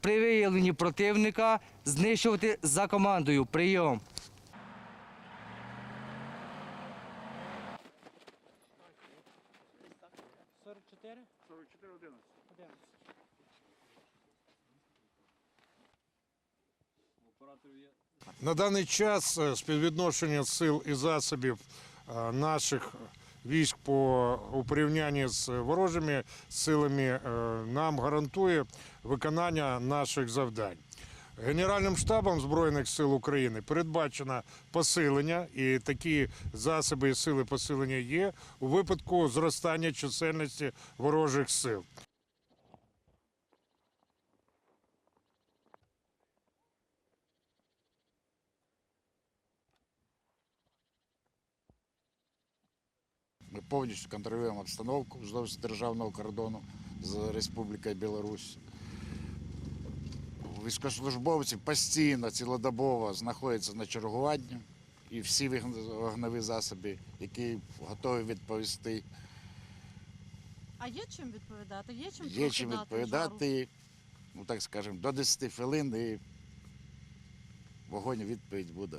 при виявленні противника знищувати за командою. Прийом. На даний час е, співвідношення сил і засобів е, наших військ по у порівнянні з ворожими силами е, нам гарантує виконання наших завдань. Генеральним штабом Збройних сил України передбачено посилення, і такі засоби і сили посилення є у випадку зростання чисельності ворожих сил. Ми повністю контролюємо обстановку вздовж державного кордону з Республікою Білорусь. Військовослужбовці постійно, цілодобово знаходяться на чергуванні і всі вогневі засоби, які готові відповісти. А є чим відповідати? Є чим Є чим відповідати, ну так скажемо, до 10 хвилин і вогонь відповідь буде.